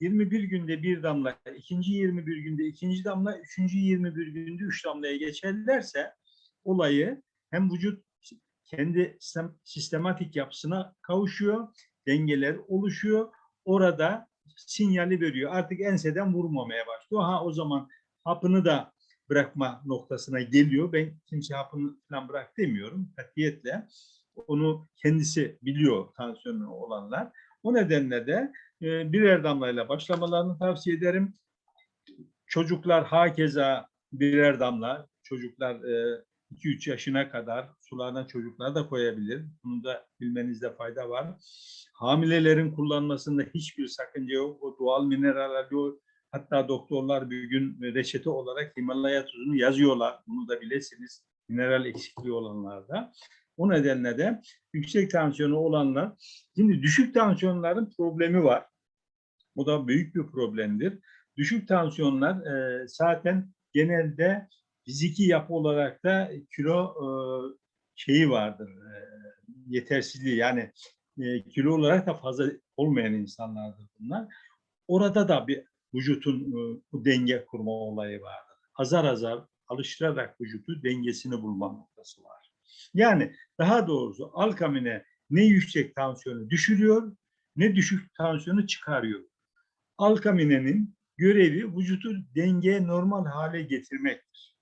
21 günde bir damla, ikinci 21 günde ikinci damla, üçüncü 21 günde üç damlaya geçerlerse olayı hem vücut kendi sistem, sistematik yapısına kavuşuyor, dengeler oluşuyor. Orada sinyali veriyor. Artık enseden vurmamaya başlıyor. Ha o zaman hapını da bırakma noktasına geliyor. Ben kimse hapını falan bırak demiyorum katiyetle. Onu kendisi biliyor tansiyonu olanlar. O nedenle de e, birer damlayla başlamalarını tavsiye ederim. Çocuklar hakeza birer damla. Çocuklar e, 2-3 yaşına kadar sularına çocuklar da koyabilir. Bunu da bilmenizde fayda var. Hamilelerin kullanmasında hiçbir sakınca yok. O doğal mineraller yok. Hatta doktorlar bir gün reçete olarak Himalaya tuzunu yazıyorlar. Bunu da bilesiniz. Mineral eksikliği olanlarda. O nedenle de yüksek tansiyonu olanlar, şimdi düşük tansiyonların problemi var. Bu da büyük bir problemdir. Düşük tansiyonlar e, zaten genelde fiziki yapı olarak da kilo e, şeyi vardır, e, yetersizliği yani e, kilo olarak da fazla olmayan insanlardır bunlar. Orada da bir vücutun e, bu denge kurma olayı vardır. Azar azar alıştırarak vücutu dengesini bulma noktası var. Yani daha doğrusu alkamine ne yüksek tansiyonu düşürüyor ne düşük tansiyonu çıkarıyor. Alkaminenin görevi vücutu dengeye normal hale getirmektir.